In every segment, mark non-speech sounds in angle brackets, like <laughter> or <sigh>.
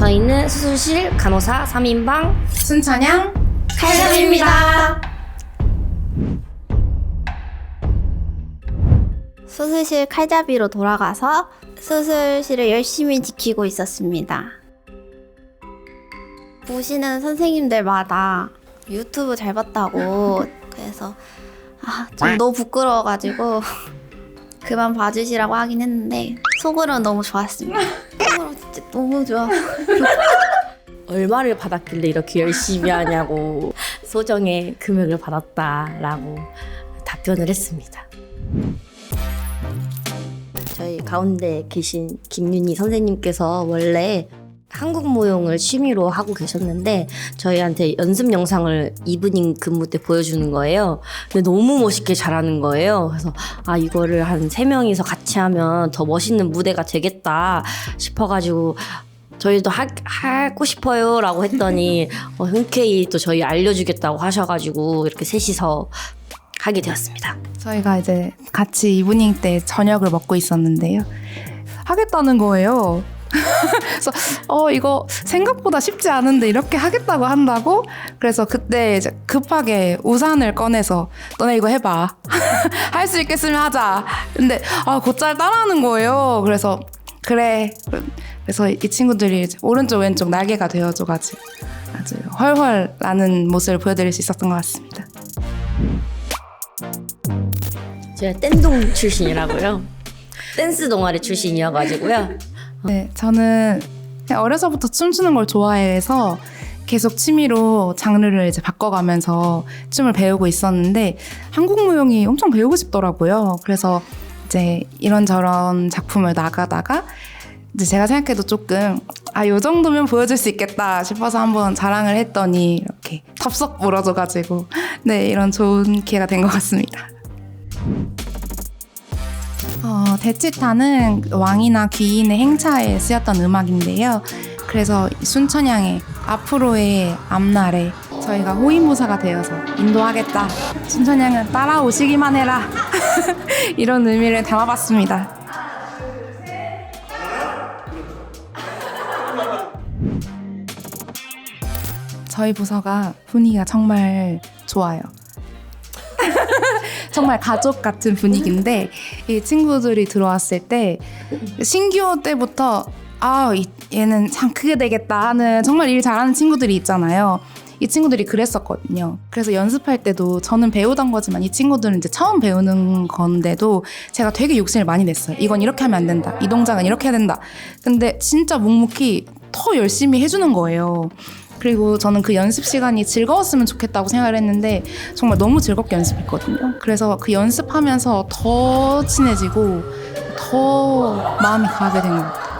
저희는 수술실 간호사 3인방 순천향 칼잡입니다. 수술실 칼잡이로 돌아가서 수술실을 열심히 지키고 있었습니다. 보시는 선생님들마다 유튜브 잘 봤다고 <laughs> 그래서 아, 좀 너무 부끄러워가지고 <laughs> 그만 봐주시라고 하긴 했는데 속으로는 너무 좋았습니다. <laughs> 속으로 진짜 너무 좋아. <laughs> 얼마를 받았길래 이렇게 열심히 하냐고 소정의 금액을 받았다라고 답변을 했습니다. 저희 가운데 계신 김윤희 선생님께서 원래 한국 무용을 취미로 하고 계셨는데 저희한테 연습 영상을 이브닝 근무 때 보여주는 거예요. 근데 너무 멋있게 잘하는 거예요. 그래서 아 이거를 한 세 명이서 같이 하면 더 멋있는 무대가 되겠다 싶어가지고 저희도 하, 하고 싶어요라고 했더니 <laughs> 어, 흔쾌히 또 저희 알려주겠다고 하셔가지고 이렇게 셋이서 하게 되었습니다. 저희가 이제 같이 이브닝 때 저녁을 먹고 있었는데요. 하겠다는 거예요. <laughs> 그래서 어 이거 생각보다 쉽지 않은데 이렇게 하겠다고 한다고 그래서 그때 이제 급하게 우산을 꺼내서 너네 이거 해봐 <laughs> 할 수 있겠으면 하자 근데 아 곧잘 따라하는 거예요 그래서 그래 그래서 이 친구들이 이제 오른쪽 왼쪽 날개가 되어줘가지고 아주 훨훨 나는 모습을 보여드릴 수 있었던 것 같습니다. 제가 댄동 출신이라고요. 댄스 동아리 출신이어가지고요. 네, 저는 어려서부터 춤추는 걸 좋아해서 계속 취미로 장르를 이제 바꿔가면서 춤을 배우고 있었는데 한국 무용이 엄청 배우고 싶더라고요. 그래서 이제 이런저런 작품을 나가다가 이제 제가 생각해도 조금 아, 요 정도면 보여줄 수 있겠다 싶어서 한번 자랑을 했더니 이렇게 덥석 물어줘가지고 네, 이런 좋은 기회가 된 것 같습니다. 어, 대치타는 왕이나 귀인의 행차에 쓰였던 음악인데요. 그래서 이 순천향의 앞으로의 앞날에 저희가 호위무사가 되어서 인도하겠다. 순천향은 따라오시기만 해라. <laughs> 이런 의미를 담아봤습니다. 저희 부서가 분위기가 정말 좋아요. 정말 가족 같은 분위기인데 이 친구들이 들어왔을 때 신규 때부터 아 이- 얘는 참 크게 되겠다 하는 정말 일 잘하는 친구들이 있잖아요. 이 친구들이 그랬었거든요. 그래서 연습할 때도 저는 배우던 거지만 이 친구들은 이제 처음 배우는 건데도 제가 되게 욕심을 많이 냈어요. 이건 이렇게 하면 안 된다. 이 동작은 이렇게 해야 된다. 근데 진짜 묵묵히 더 열심히 해주는 거예요. 그리고 저는 그 연습 시간이 즐거웠으면 좋겠다고 생각을 했는데 정말 너무 즐겁게 연습했거든요. 그래서 그 연습하면서 더 친해지고 더 마음이 가게 된 것 같아요.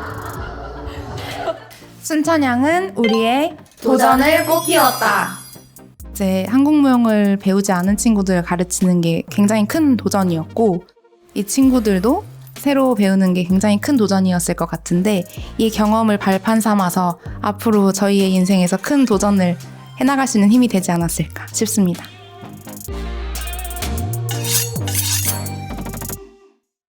순천향은 우리의 도전을 꽃피웠다. 이제 한국 무용을 배우지 않은 친구들을 가르치는 게 굉장히 큰 도전이었고 이 친구들도 새로 배우는 게 굉장히 큰 도전이었을 것 같은데 이 경험을 발판 삼아서 앞으로 저희의 인생에서 큰 도전을 해나갈 수 있는 힘이 되지 않았을까 싶습니다.